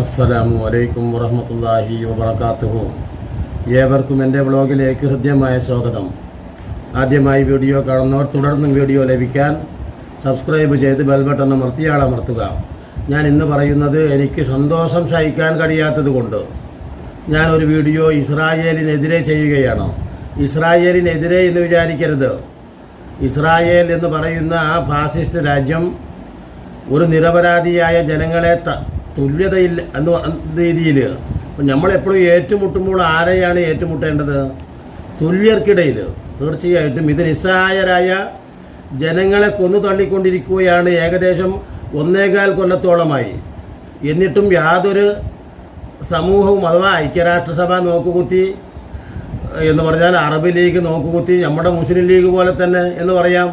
അസ്സലാമു അലൈക്കും വറഹമത്തല്ലാഹി വബർക്കാത്തുഹു ഏവർക്കും എന്റെ വ്ളോഗിലേക്ക് ഹൃദ്യമായ സ്വാഗതം. ആദ്യമായി വീഡിയോ കാണുന്നവർ തുടർന്നും വീഡിയോ ലഭിക്കാൻ സബ്സ്ക്രൈബ് ചെയ്ത് ബെൽബട്ടൺ അമർത്തിയാളമർത്തുക ഞാൻ ഇന്ന് പറയുന്നത് എനിക്ക് സന്തോഷം സഹിക്കാൻ കഴിയാത്തത് കൊണ്ട് ഞാൻ ഒരു വീഡിയോ ഇസ്രായേലിനെതിരെ ചെയ്യുകയാണ്. ഇസ്രായേലിനെതിരെ എന്ന് വിചാരിക്കരുത്. ഇസ്രായേൽ എന്ന് പറയുന്ന ആ ഫാസിസ്റ്റ് രാജ്യം ഒരു നിരപരാധിയായ ജനങ്ങളെ തുല്യതയില്ല എന്ന് രീതിയിൽ അപ്പം നമ്മളെപ്പോഴും ഏറ്റുമുട്ടുമ്പോൾ ആരെയാണ് ഏറ്റുമുട്ടേണ്ടത്? തുല്യർക്കിടയിൽ തീർച്ചയായിട്ടും ഇത് നിസ്സഹായരായ ജനങ്ങളെ കൊന്നു തള്ളിക്കൊണ്ടിരിക്കുകയാണ് ഏകദേശം ഒന്നേകാൽ കൊല്ലത്തോളമായി. എന്നിട്ടും യാതൊരു സമൂഹവും അഥവാ ഐക്യരാഷ്ട്രസഭ നോക്കുകുത്തി എന്ന് പറഞ്ഞാൽ അറബ് ലീഗ് നോക്കുകുത്തി നമ്മുടെ മുസ്ലിം ലീഗ് പോലെ തന്നെ എന്ന് പറയാം.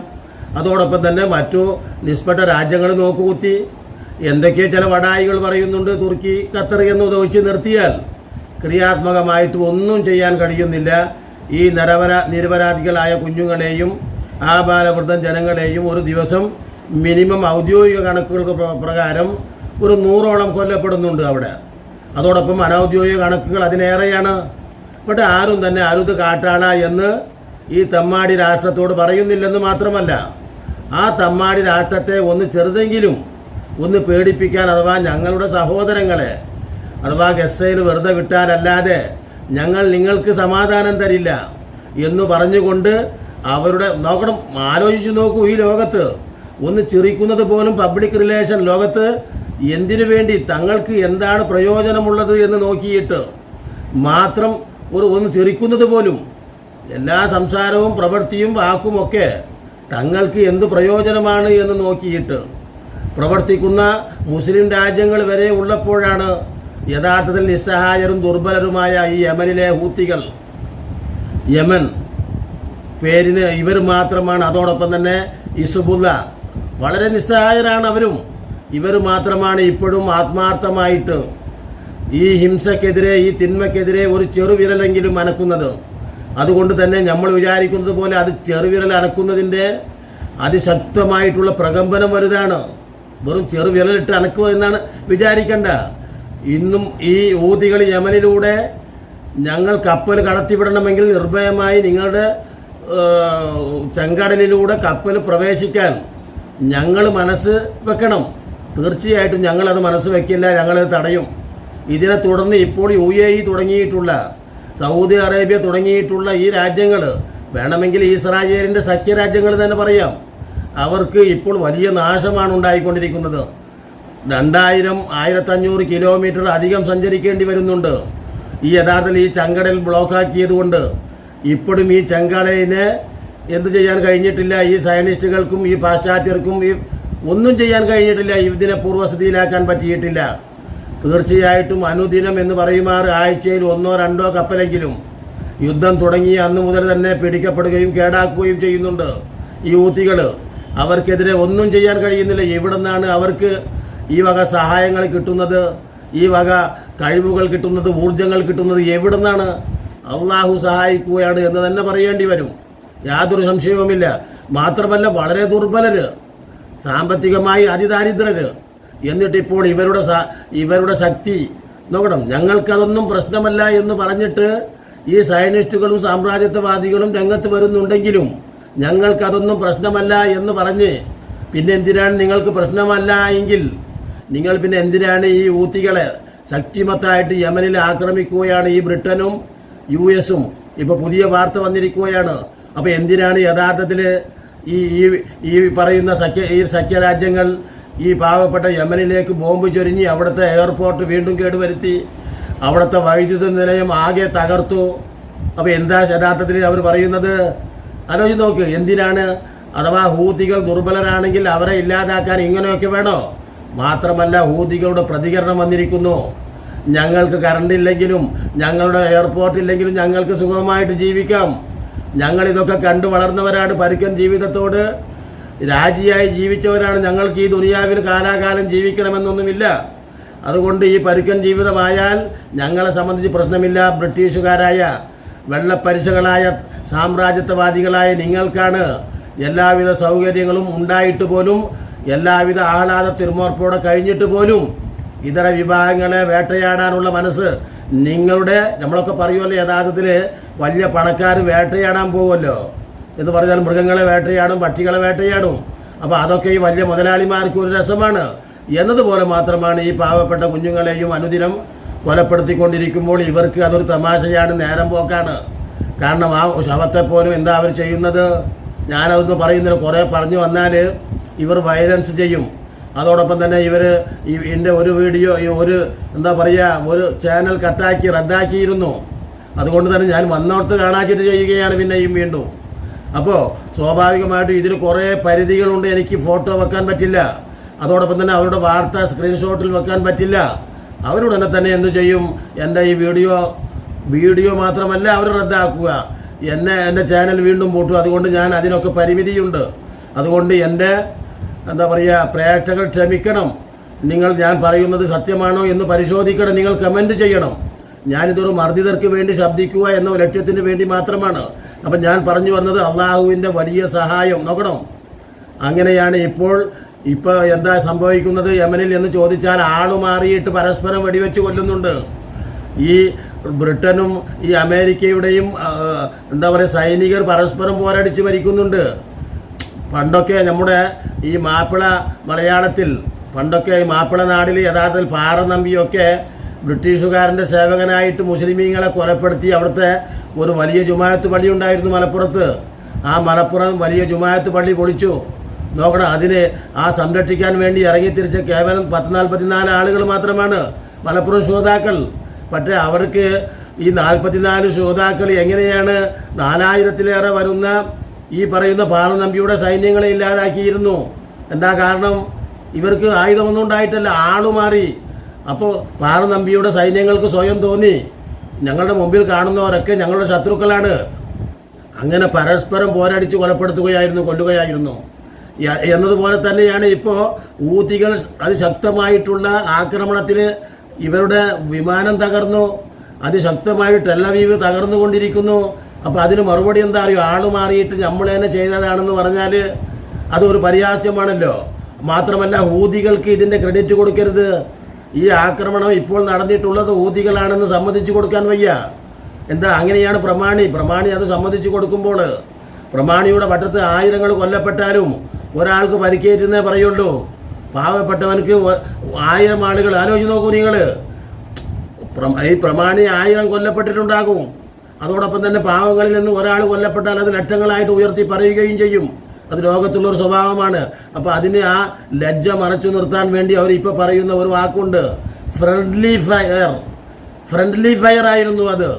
അതോടൊപ്പം തന്നെ മറ്റു നിഷ്പെട്ട രാജ്യങ്ങൾ നോക്കുകുത്തി എന്തൊക്കെ ചില വടായികൾ പറയുന്നുണ്ട്. തുർക്കി ഖത്തർ എന്ന് ഉദവിച്ച് നിർത്തിയാൽ ക്രിയാത്മകമായിട്ട് ഒന്നും ചെയ്യാൻ കഴിയുന്നില്ല. ഈ നിരപരാ നിരപരാധികളായ കുഞ്ഞുങ്ങളെയും ആ ബാലവൃദ്ധം ജനങ്ങളെയും ഒരു ദിവസം മിനിമം ഔദ്യോഗിക കണക്കുകൾക്ക് പ്രകാരം ഒരു നൂറോളം കൊല്ലപ്പെടുന്നുണ്ട് അവിടെ. അതോടൊപ്പം അനൗദ്യോഗിക കണക്കുകൾ അതിനേറെയാണ്. പക്ഷെ ആരും തന്നെ അരുത് കാട്ടാള എന്ന് ഈ തമ്മാടി രാഷ്ട്രത്തോട് പറയുന്നില്ലെന്ന് മാത്രമല്ല ആ തമ്മാടി രാഷ്ട്രത്തെ ഒന്ന് ചെറുതെങ്കിലും ഒന്ന് പേടിപ്പിക്കാൻ അഥവാ ഞങ്ങളുടെ സഹോദരങ്ങളെ അഥവാ ഗസയിൽ വെറുതെ വിട്ടാലല്ലാതെ ഞങ്ങൾ നിങ്ങൾക്ക് സമാധാനം തരില്ല എന്ന് പറഞ്ഞുകൊണ്ട് അവരുടെ നോക്കണം ആലോചിച്ച് നോക്കൂ ഈ ലോകത്ത്. ഒന്ന് ചിറിക്കുന്നത് പോലും പബ്ലിക് റിലേഷൻ ലോകത്ത് എന്തിനു വേണ്ടി തങ്ങൾക്ക് എന്താണ് പ്രയോജനമുള്ളത് എന്ന് നോക്കിയിട്ട് മാത്രം ഒരു ഒന്ന് ചിറിക്കുന്നത് പോലും എല്ലാ സംസാരവും പ്രവൃത്തിയും വാക്കുമൊക്കെ തങ്ങൾക്ക് എന്ത് പ്രയോജനമാണ് എന്ന് നോക്കിയിട്ട് പ്രവർത്തിക്കുന്ന മുസ്ലിം രാജ്യങ്ങൾ വരെ ഉള്ളപ്പോഴാണ് യഥാർത്ഥത്തിൽ നിസ്സഹായരും ദുർബലരുമായ ഈ യമനിലെ ഹൂത്തികൾ. യമൻ പേരിന് ഇവർ മാത്രമാണ് അതോടൊപ്പം തന്നെ ഇസുബുല്ല. വളരെ നിസ്സഹായരാണ് അവരും. ഇവർ മാത്രമാണ് ഇപ്പോഴും ആത്മാർത്ഥമായിട്ട് ഈ ഹിംസക്കെതിരെ ഈ തിന്മക്കെതിരെ ഒരു ചെറുവിരലെങ്കിലും അനക്കുന്നത്. അതുകൊണ്ട് തന്നെ നമ്മൾ വിചാരിക്കുന്നത് പോലെ അത് ചെറുവിരൽ അനക്കുന്നതിന്റെ അതിശക്തമായിട്ടുള്ള പ്രകമ്പനം വലുതാണ്. വെറും ചെറുവിരലിട്ട് അനക്കുക എന്നാണ് വിചാരിക്കേണ്ട. ഇന്നും ഈ ഊതികൾ യമനിലൂടെ ഞങ്ങൾ കപ്പൽ കടത്തിവിടണമെങ്കിൽ നിർഭയമായി നിങ്ങളുടെ ചെങ്കടലിലൂടെ കപ്പൽ പ്രവേശിക്കാൻ ഞങ്ങൾ മനസ്സ് വെക്കണം. തീർച്ചയായിട്ടും ഞങ്ങളത് മനസ്സ് വെക്കില്ല ഞങ്ങളത് തടയും. ഇതിനെ തുടർന്ന് ഇപ്പോൾ യു എ ഇ തുടങ്ങിയിട്ടുള്ള സൗദി അറേബ്യ തുടങ്ങിയിട്ടുള്ള ഈ രാജ്യങ്ങൾ വേണമെങ്കിൽ ഇസ്രായേലിന്റെ സഖ്യരാജ്യങ്ങൾ തന്നെ പറയാം. അവർക്ക് ഇപ്പോൾ വലിയ നാശമാണ് ഉണ്ടായിക്കൊണ്ടിരിക്കുന്നത്. രണ്ടായിരം ആയിരത്തഞ്ഞൂറ് കിലോമീറ്റർ അധികം സഞ്ചരിക്കേണ്ടി വരുന്നുണ്ട്. ഈ യഥാർത്ഥത്തിൽ ഈ ചങ്കടൽ ബ്ലോക്കാക്കിയത് കൊണ്ട് ഇപ്പോഴും ഈ ചെങ്കടലിനെ എന്ത് ചെയ്യാൻ കഴിഞ്ഞിട്ടില്ല? ഈ സയനിസ്റ്റുകൾക്കും ഈ പാശ്ചാത്യർക്കും ഈ ഒന്നും ചെയ്യാൻ കഴിഞ്ഞിട്ടില്ല. ഇതിനെ പൂർവസ്ഥിതിയിലാക്കാൻ പറ്റിയിട്ടില്ല. തീർച്ചയായിട്ടും അനുദിനം എന്ന് പറയുമാർ ആഴ്ചയിൽ ഒന്നോ രണ്ടോ കപ്പലെങ്കിലും യുദ്ധം തുടങ്ങി അന്ന് മുതൽ തന്നെ പിടിക്കപ്പെടുകയും കേടാക്കുകയും ചെയ്യുന്നുണ്ട്. ഈ ഊത്തികൾ അവർക്കെതിരെ ഒന്നും ചെയ്യാൻ കഴിയുന്നില്ല. എവിടെ നിന്നാണ് അവർക്ക് ഈ വക സഹായങ്ങൾ കിട്ടുന്നത്? ഈ വക കഴിവുകൾ കിട്ടുന്നത് ഊർജങ്ങൾ കിട്ടുന്നത് എവിടെ നിന്നാണ് അള്ളാഹു സഹായിക്കുകയാണ് എന്ന് തന്നെ പറയേണ്ടി വരും. യാതൊരു സംശയവുമില്ല. മാത്രമല്ല വളരെ ദുർബലര് സാമ്പത്തികമായി അതിദാരിദ്രര് എന്നിട്ടിപ്പോൾ ഇവരുടെ ഇവരുടെ ശക്തി നോക്കണം ഞങ്ങൾക്കതൊന്നും പ്രശ്നമല്ല എന്ന് പറഞ്ഞിട്ട് ഈ സയനിസ്റ്റുകളും സാമ്രാജ്യത്വവാദികളും രംഗത്ത് വരുന്നുണ്ടെങ്കിലും ഞങ്ങൾക്കതൊന്നും പ്രശ്നമല്ല എന്ന് പറഞ്ഞ് പിന്നെ എന്തിനാണ് നിങ്ങൾക്ക് പ്രശ്നമല്ല എങ്കിൽ നിങ്ങൾ പിന്നെ എന്തിനാണ് ഈ ഊത്തികളെ ശക്തിമത്തായിട്ട് യമനിൽ ആക്രമിക്കുകയാണ് ഈ ബ്രിട്ടനും യു എസും ഇപ്പോൾ പുതിയ വാർത്ത വന്നിരിക്കുകയാണ്. അപ്പോൾ എന്തിനാണ് യഥാർത്ഥത്തിൽ ഈ ഈ ഈ പറയുന്ന സഖ്യ ഈ സഖ്യരാജ്യങ്ങൾ ഈ പാവപ്പെട്ട യമനിലേക്ക് ബോംബ് ചൊരിഞ്ഞ് അവിടുത്തെ എയർപോർട്ട് വീണ്ടും കേടുവരുത്തി അവിടുത്തെ വൈദ്യുത നിലയം ആകെ തകർത്തു? അപ്പോൾ എന്താ യഥാർത്ഥത്തിൽ അവർ പറയുന്നത്? ആലോചിച്ച് നോക്കൂ എന്തിനാണ്? അഥവാ ഹൂതികൾ ദുർബലരാണെങ്കിൽ അവരെ ഇല്ലാതാക്കാൻ ഇങ്ങനെയൊക്കെ വേണോ? മാത്രമല്ല ഹൂതികളുടെ പ്രതികരണം വന്നിരിക്കുന്നു. ഞങ്ങൾക്ക് കറണ്ട് ഇല്ലെങ്കിലും ഞങ്ങളുടെ എയർപോർട്ട് ഇല്ലെങ്കിലും ഞങ്ങൾക്ക് സുഖമായിട്ട് ജീവിക്കാം. ഞങ്ങൾ ഇതൊക്കെ കണ്ടു വളർന്നവരാണ് പരുക്കൻ ജീവിതത്തോട്. രാജിയായി ജീവിച്ചവരാണ് ഞങ്ങൾക്ക് ഈ ദുനിയാവിൽ കാലാകാലം ജീവിക്കണമെന്നൊന്നുമില്ല. അതുകൊണ്ട് ഈ പരുക്കൻ ജീവിതമായാൽ ഞങ്ങളെ സംബന്ധിച്ച് പ്രശ്നമില്ല ബ്രിട്ടീഷുകാരായ വെള്ളപ്പരിശകളായ സാമ്രാജ്യത്വവാദികളായ നിങ്ങൾക്കാണ് എല്ലാവിധ സൗകര്യങ്ങളും ഉണ്ടായിട്ട് പോലും എല്ലാവിധ ആഹ്ലാദ തിരുമോർപ്പോടെ കഴിഞ്ഞിട്ട് പോലും ഇതര വിഭാഗങ്ങളെ വേട്ടയാടാനുള്ള മനസ്സ് നിങ്ങളുടെ നമ്മളൊക്കെ പറയുമല്ലോ യഥാർത്ഥത്തിൽ വലിയ പണക്കാർ വേട്ടയാടാൻ പോകുമല്ലോ എന്ന് പറഞ്ഞാൽ മൃഗങ്ങളെ വേട്ടയാടും പക്ഷികളെ വേട്ടയാടും. അപ്പോൾ അതൊക്കെ ഈ വലിയ മുതലാളിമാർക്ക് ഒരു രസമാണ്. എന്നതുപോലെ മാത്രമാണ് ഈ പാവപ്പെട്ട കുഞ്ഞുങ്ങളെയും അനുദിനം കൊലപ്പെടുത്തിക്കൊണ്ടിരിക്കുമ്പോൾ ഇവർക്ക് അതൊരു തമാശയാണ് നേരം പോക്കാണ്. കാരണം ആ ശവത്തെ പോലും എന്താ അവർ ചെയ്യുന്നത്? ഞാനതൊന്നും പറയുന്നില്ല. കുറേ പറഞ്ഞു വന്നാൽ ഇവർ വയലൻസ് ചെയ്യും. അതോടൊപ്പം തന്നെ ഇവർ എന്റെ ഒരു വീഡിയോ ഒരു എന്താ പറയുക ഒരു ചാനൽ കട്ടാക്കി റദ്ദാക്കിയിരുന്നു. അതുകൊണ്ട് തന്നെ ഞാൻ വന്നോർത്ത് കാണാച്ചിട്ട് ചെയ്യുകയാണ് പിന്നെയും വീണ്ടും. അപ്പോൾ സ്വാഭാവികമായിട്ടും ഇതിന് കുറേ പരിധികളുണ്ട്. എനിക്ക് ഫോട്ടോ വെക്കാൻ പറ്റില്ല. അതോടൊപ്പം തന്നെ അവരുടെ വാർത്ത സ്ക്രീൻഷോട്ടിൽ വെക്കാൻ പറ്റില്ല. അവരുടനെ തന്നെ എന്തു ചെയ്യും? എന്റെ ഈ വീഡിയോ വീഡിയോ മാത്രമല്ല അവർ റദ്ദാക്കുക. എന്നെ എന്റെ ചാനൽ വീണ്ടും പൂട്ടും. അതുകൊണ്ട് ഞാൻ അതിനൊക്കെ പരിമിതിയുണ്ട്. അതുകൊണ്ട് എന്റെ എന്താ പറയുക പ്രേക്ഷകർ ക്ഷമിക്കണം. നിങ്ങൾ ഞാൻ പറയുന്നത് സത്യമാണോ എന്ന് പരിശോധിക്കണം. നിങ്ങൾ കമന്റ് ചെയ്യണം. ഞാനിതൊരു മർദ്ദിതർക്ക് വേണ്ടി ശബ്ദിക്കുക എന്ന ലക്ഷ്യത്തിന് വേണ്ടി മാത്രമാണ്. അപ്പം ഞാൻ പറഞ്ഞു വന്നത് അള്ളാഹുവിന്റെ വലിയ സഹായം. നോക്കണം? അങ്ങനെയാണ് ഇപ്പോൾ ഇപ്പോൾ എന്താ സംഭവിക്കുന്നത്? യമനിൽ എന്ന് ചോദിച്ചാൽ ആൾ മാറിയിട്ട് പരസ്പരം വെടിവെച്ച് കൊല്ലുന്നുണ്ട്. ഈ ബ്രിട്ടനും ഈ അമേരിക്കയുടെയും എന്താ പറയുക സൈനികർ പരസ്പരം പോരടിച്ച് മരിക്കുന്നുണ്ട്. പണ്ടൊക്കെ നമ്മുടെ ഈ മാപ്പിള മലയാളത്തിൽ പണ്ടൊക്കെ ഈ മാപ്പിള നാടിൽ യഥാർത്ഥത്തിൽ പാറനമ്പിയൊക്കെ ബ്രിട്ടീഷുകാരന്റെ സേവകനായിട്ട് മുസ്ലിമീങ്ങളെ കൊലപ്പെടുത്തി അവിടുത്തെ ഒരു വലിയ ജുമായത്ത് പള്ളി ഉണ്ടായിരുന്നു മലപ്പുറത്ത്. ആ മലപ്പുറം വലിയ ജുമായത്ത് പള്ളി പൊളിച്ചു. നോക്കണം അതിനെ ആ സംരക്ഷിക്കാൻ വേണ്ടി ഇറങ്ങിത്തിരിച്ച കേവലം പത്ത് നാൽപ്പത്തിനാല് ആളുകൾ മാത്രമാണ്. മലപ്പുറം ശ്രോതാക്കൾ. പക്ഷേ അവർക്ക് ഈ നാൽപ്പത്തിനാല് ശ്രോതാക്കൾ എങ്ങനെയാണ് നാലായിരത്തിലേറെ വരുന്ന ഈ പറയുന്ന പാറ പാലനമ്പിയുടെ സൈന്യങ്ങളെ ഇല്ലാതാക്കിയിരുന്നു? എന്താ കാരണം? ഇവർക്ക് ആയുധമൊന്നും ഉണ്ടായിട്ടല്ല ആളുമാറി അപ്പോൾ പാറ പാലനമ്പിയുടെ സൈന്യങ്ങൾക്ക് സ്വയം തോന്നി. ഞങ്ങളുടെ മുമ്പിൽ കാണുന്നവരൊക്കെ ഞങ്ങളുടെ ശത്രുക്കളാണ്. അങ്ങനെ പരസ്പരം പോരടിച്ച് കൊലപ്പെടുത്തുകയായിരുന്നു കൊല്ലുകയായിരുന്നു. എന്നതുപോലെ തന്നെയാണ് ഇപ്പോൾ ഊതികൾ അതിശക്തമായിട്ടുള്ള ആക്രമണത്തിൽ ഇവരുടെ വിമാനം തകർന്നു അതിശക്തമായി ടെല്ലവീവ് തകർന്നുകൊണ്ടിരിക്കുന്നു. അപ്പോൾ അതിന് മറുപടി എന്താ അറിയോ? ആൾ മാറിയിട്ട് നമ്മൾ തന്നെ ചെയ്തതാണെന്ന് പറഞ്ഞാൽ അതൊരു പരിഹാസ്യമാണല്ലോ മാത്രമല്ല ഊതികൾക്ക് ഇതിന്റെ ക്രെഡിറ്റ് കൊടുക്കരുത്. ഈ ആക്രമണം ഇപ്പോൾ നടന്നിട്ടുള്ളത് ഊതികളാണെന്ന് സമ്മതിച്ചു കൊടുക്കാൻ വയ്യ. എന്താ അങ്ങനെയാണ് പ്രമാണി? പ്രമാണി അത് സമ്മതിച്ചു കൊടുക്കുമ്പോൾ പ്രമാണിയുടെ പട്ടത്ത് ആയിരങ്ങൾ കൊല്ലപ്പെട്ടാലും ഒരാൾക്ക് പരിക്കേറ്റുന്നേ പറയുള്ളൂ. പാവപ്പെട്ടവനക്ക് ആയിരം ആളുകൾ ആലോചിച്ച് നോക്കൂ നിങ്ങൾ. ഈ പ്രമാണി ആയിരം കൊല്ലപ്പെട്ടിട്ടുണ്ടാകും. അതോടൊപ്പം തന്നെ പാവങ്ങളിൽ നിന്ന് ഒരാൾ കൊല്ലപ്പെട്ടാൽ അത് ലക്ഷങ്ങളായിട്ട് ഉയർത്തി പറയുകയും ചെയ്യും. അത് ലോകത്തുള്ള ഒരു സ്വഭാവമാണ്. അപ്പോൾ അതിന് ആ ലജ്ജ മറച്ചു നിർത്താൻ വേണ്ടി അവർ ഇപ്പോൾ പറയുന്ന ഒരു വാക്കുണ്ട്. ഫ്രണ്ട്ലി ഫയർ ഫ്രണ്ട്ലി ഫയർ ആയിരുന്നു അത്.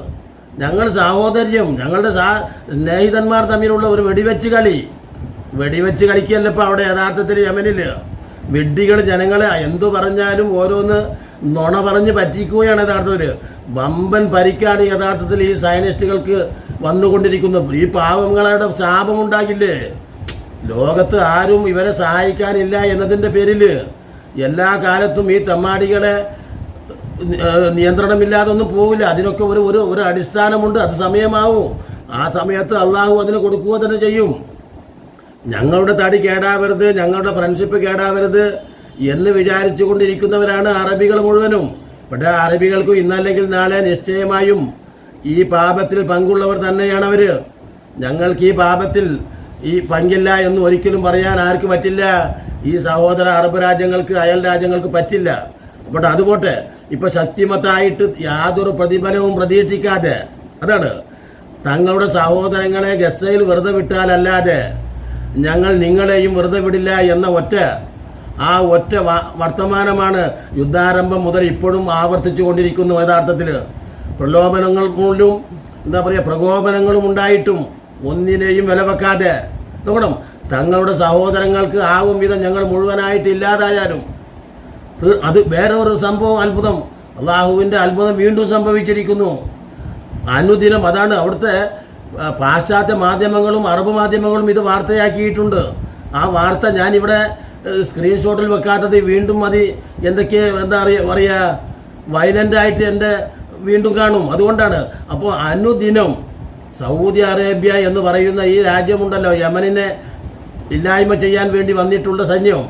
ഞങ്ങൾ സഹോദര്യം ഞങ്ങളുടെ സാ സ്നേഹിതന്മാർ തമ്മിലുള്ള ഒരു വെടിവെച്ച് കളി. വെടിവെച്ച് കളിക്കുകയല്ല ഇപ്പോൾ അവിടെ യഥാർത്ഥത്തിൽ യമനിൽ വിഡ്ഢികൾ ജനങ്ങളെ എന്തു പറഞ്ഞാലും ഓരോന്ന് നുണ പറഞ്ഞ് പറ്റിക്കുകയാണ് യഥാർത്ഥത്തിൽ വമ്പൻ പരിക്കാണ് യഥാർത്ഥത്തിൽ ഈ സയനിസ്റ്റുകൾക്ക് വന്നുകൊണ്ടിരിക്കുന്നത്. ഈ പാവങ്ങളുടെ ശാപമുണ്ടാകില്ലേ ലോകത്ത് ആരും ഇവരെ സഹായിക്കാനില്ല എന്നതിന്റെ പേരിൽ എല്ലാ കാലത്തും ഈ തെമ്മാടികളെ നിയന്ത്രണമില്ലാതെ ഒന്നും പോവില്ല. അതിനൊക്കെ ഒരു ഒരു അടിസ്ഥാനമുണ്ട്. അത് സമയമാവും. ആ സമയത്ത് അള്ളാഹു അതിന് കൊടുക്കുക തന്നെ ചെയ്യും. ഞങ്ങളുടെ തടി കേടാവരുത് ഞങ്ങളുടെ ഫ്രണ്ട്ഷിപ്പ് കേടാവരുത് എന്ന് വിചാരിച്ചു കൊണ്ടിരിക്കുന്നവരാണ് അറബികൾ മുഴുവനും. പക്ഷേ അറബികൾക്കും ഇന്നല്ലെങ്കിൽ നാളെ നിശ്ചയമായും ഈ പാപത്തിൽ പങ്കുള്ളവർ തന്നെയാണ് അവർ ഞങ്ങൾക്ക് ഈ പാപത്തിൽ ഈ പങ്കില്ല എന്ന് ഒരിക്കലും പറയാൻ ആർക്ക് പറ്റില്ല. ഈ സഹോദര അറബ് രാജ്യങ്ങൾക്ക് അയൽ രാജ്യങ്ങൾക്ക് പറ്റില്ല. പക്ഷെ അതുപോട്ടെ ഇപ്പൊ ശക്തിമത്തായിട്ട് യാതൊരു പ്രതിഫലവും പ്രതീക്ഷിക്കാതെ അതാണ്. തങ്ങളുടെ സഹോദരങ്ങളെ ഗസയിൽ വെറുതെ വിട്ടാലല്ലാതെ ഞങ്ങൾ നിങ്ങളെയും വെറുതെ വിടില്ല എന്ന ഒറ്റ ആ ഒറ്റ വർത്തമാനമാണ് യുദ്ധാരംഭം മുതൽ ഇപ്പോഴും ആവർത്തിച്ചു കൊണ്ടിരിക്കുന്നു യഥാർത്ഥത്തിൽ. പ്രലോഭനങ്ങൾ കൊണ്ടും എന്താ പറയുക പ്രകോപനങ്ങളും ഉണ്ടായിട്ടും ഒന്നിനെയും വില വെക്കാതെ നോക്കണം തങ്ങളുടെ സഹോദരങ്ങൾക്ക് ആവും വിധം ഞങ്ങൾ മുഴുവനായിട്ട് ഇല്ലാതായാലും. അത് വേറെ ഒരു സംഭവം അത്ഭുതം. അള്ളാഹുവിന്റെ അത്ഭുതം വീണ്ടും സംഭവിച്ചിരിക്കുന്നു. അനുദിനം അതാണ് അവിടുത്തെ പാശ്ചാത്യ മാധ്യമങ്ങളും അറബ് മാധ്യമങ്ങളും ഇത് വാർത്തയാക്കിയിട്ടുണ്ട്. ആ വാർത്ത ഞാനിവിടെ സ്ക്രീൻഷോട്ടിൽ വെക്കാത്തത് വീണ്ടും അത് എന്തൊക്കെ എന്താ പറയുക പറയുക വയലന്റായിട്ട് എന്റെ വീണ്ടും കാണും. അതുകൊണ്ടാണ്. അപ്പോൾ അനുദിനം സൗദി അറേബ്യ എന്ന് പറയുന്ന ഈ രാജ്യമുണ്ടല്ലോ യമനിനെ ഇല്ലായ്മ ചെയ്യാൻ വേണ്ടി വന്നിട്ടുള്ള സൈന്യം.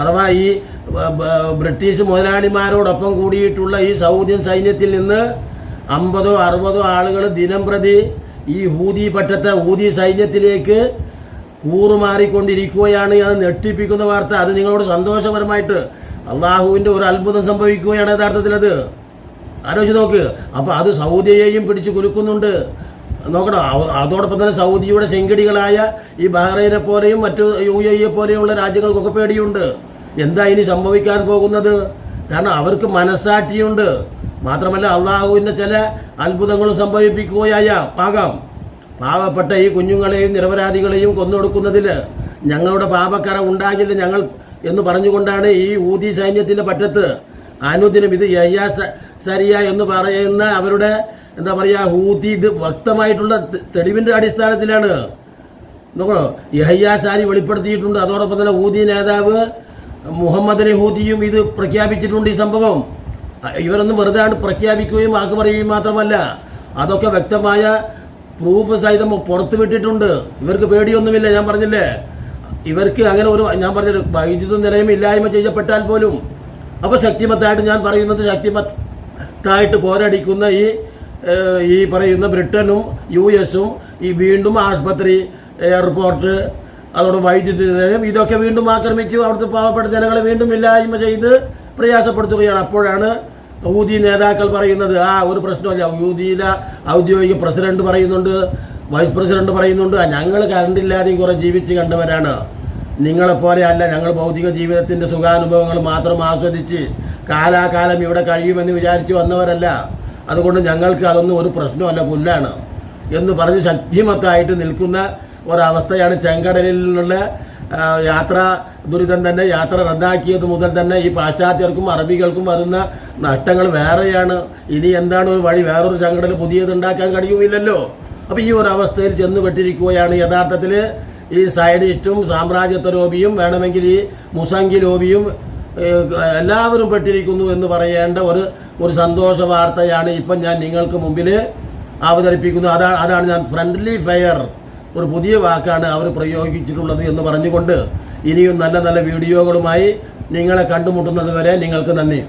അഥവാ ഈ ബ്രിട്ടീഷ് മുതലാളിമാരോടൊപ്പം കൂടിയിട്ടുള്ള ഈ സൗദിയൻ സൈന്യത്തിൽ നിന്ന് അമ്പതോ അറുപതോ ആളുകൾ ദിനം പ്രതി ഈ ഹൂതി പറ്റത്തെ ഹൂതി സൈന്യത്തിലേക്ക് കൂറുമാറിക്കൊണ്ടിരിക്കുകയാണ്. അത് ഞെട്ടിപ്പിക്കുന്ന വാർത്ത. അത് നിങ്ങളോട് സന്തോഷപരമായിട്ട് അള്ളാഹുവിന്റെ ഒരു അത്ഭുതം സംഭവിക്കുകയാണ് യഥാർത്ഥത്തിൽ അത്. ആലോചിച്ച് നോക്ക്. അപ്പോൾ അത് സൗദിയെയും പിടിച്ച് കുലുക്കുന്നുണ്ട്. നോക്കണം? അതോടൊപ്പം തന്നെ സൗദിയുടെ ശെങ്കിടികളായ ഈ ബഹ്റൈനെ പോലെയും മറ്റു യു എ പോലെയുള്ള രാജ്യങ്ങൾക്കൊക്കെ പേടിയുണ്ട്. എന്താ ഇനി സംഭവിക്കാൻ പോകുന്നത്? കാരണം അവർക്ക് മനസ്സാക്ഷിയുണ്ട്. മാത്രമല്ല അള്ളാഹുവിന്റെ ചില അത്ഭുതങ്ങളും സംഭവിപ്പിക്കുകയായ പാകാം. പാവപ്പെട്ട ഈ കുഞ്ഞുങ്ങളെയും നിരപരാധികളെയും കൊന്നൊടുക്കുന്നതിൽ ഞങ്ങളുടെ പാപക്കറ ഉണ്ടാകില്ല ഞങ്ങൾ എന്ന് പറഞ്ഞുകൊണ്ടാണ് ഈ ഊതി സൈന്യത്തിന്റെ പറ്റത്ത്. അനുദിനം ഇത് യയ്യാ സരിയ എന്ന് പറയുന്ന അവരുടെ എന്താ പറയുക ഹൂതി ഇത് വ്യക്തമായിട്ടുള്ള തെളിവിന്റെ അടിസ്ഥാനത്തിലാണ്. നോക്കണോ? യഹയ്യാ സാരി വെളിപ്പെടുത്തിയിട്ടുണ്ട്. അതോടൊപ്പം തന്നെ ഹൂതി നേതാവ് മുഹമ്മദ് അലി ഹൂദിയും ഇത് പ്രഖ്യാപിച്ചിട്ടുണ്ട് ഈ സംഭവം. ഇവരൊന്നും വെറുതെ ആണ് പ്രഖ്യാപിക്കുകയും ആക്കു പറയുകയും മാത്രമല്ല അതൊക്കെ വ്യക്തമായ പ്രൂഫ് സഹിതം പുറത്തു വിട്ടിട്ടുണ്ട്. ഇവർക്ക് പേടിയൊന്നുമില്ല ഞാൻ പറഞ്ഞില്ലേ? ഇവർക്ക് അങ്ങനെ ഒരു ഞാൻ പറഞ്ഞില്ല വൈദ്യുത നിലയം ഇല്ലായ്മ ചെയ്യപ്പെട്ടാൽ പോലും. അപ്പോൾ ശക്തിമത്തായിട്ട് ഞാൻ പറയുന്നത് ശക്തിമത്തായിട്ട് പോരടിക്കുന്ന ഈ ഈ പറയുന്ന ബ്രിട്ടനും യു എസും ഈ വീണ്ടും ആശുപത്രി എയർപോർട്ട് അതോടെ വൈദ്യുതി ഇതൊക്കെ വീണ്ടും ആക്രമിച്ച്. അവിടുത്തെ പാവപ്പെട്ട ജനങ്ങളെ വീണ്ടും ഇല്ലായ്മ ചെയ്ത് പ്രയാസപ്പെടുത്തുകയാണ്. അപ്പോഴാണ് ഊതി നേതാക്കൾ പറയുന്നത് ആ ഒരു പ്രശ്നമല്ല ഊതിയിലെ ഔദ്യോഗിക പ്രസിഡന്റ് പറയുന്നുണ്ട് വൈസ് പ്രസിഡന്റ് പറയുന്നുണ്ട് ഞങ്ങൾ കറണ്ട് ഇല്ലാതെയും കുറെ ജീവിച്ച് കണ്ടവരാണ്. നിങ്ങളെപ്പോലെ അല്ല ഞങ്ങൾ ഭൗതിക ജീവിതത്തിന്റെ സുഖാനുഭവങ്ങൾ മാത്രം ആസ്വദിച്ച് കാലാകാലം ഇവിടെ കഴിയുമെന്ന് വിചാരിച്ച് വന്നവരല്ല. അതുകൊണ്ട് ഞങ്ങൾക്ക് അതൊന്നും ഒരു പ്രശ്നമല്ല പുല്ലാണ്. എന്ന് പറഞ്ഞ് ശക്തിമത്തായിട്ട് നിൽക്കുന്ന ഒരവസ്ഥയാണ് ചെങ്കടലിൽ നിന്നുള്ള യാത്ര ദുരിതം തന്നെ യാത്ര റദ്ദാക്കിയത് മുതൽ തന്നെ ഈ പാശ്ചാത്യർക്കും അറബികൾക്കും വരുന്ന നഷ്ടങ്ങൾ വേറെയാണ്. ഇനി എന്താണ് ഒരു വഴി? വേറൊരു ചെങ്കടൽ പുതിയത് ഉണ്ടാക്കാൻ കഴിയുമില്ലല്ലോ അപ്പോൾ ഈ ഒരു അവസ്ഥയിൽ ചെന്ന് പെട്ടിരിക്കുകയാണ്. യഥാർത്ഥത്തിൽ ഈ സൈഡിസ്റ്റും സാമ്രാജ്യത്വ ലോബിയും വേണമെങ്കിൽ ഈ മുസംഗി ലോബിയും എല്ലാവരും പെട്ടിരിക്കുന്നു എന്ന് പറയേണ്ട ഒരു ഒരു സന്തോഷ വാർത്തയാണ് ഇപ്പം ഞാൻ നിങ്ങൾക്ക് മുമ്പിൽ അവതരിപ്പിക്കുന്നത്. അതാണ് അതാണ് ഞാൻ ഫ്രണ്ട്ലി ഫെയർ ഒരു പുതിയ വാക്കാണ് അവർ പ്രയോഗിച്ചിട്ടുള്ളത് എന്ന് പറഞ്ഞുകൊണ്ട് ഇനിയും നല്ല നല്ല വീഡിയോകളുമായി നിങ്ങളെ കണ്ടുമുട്ടുന്നത് വരെ നിങ്ങൾക്ക് നന്ദി.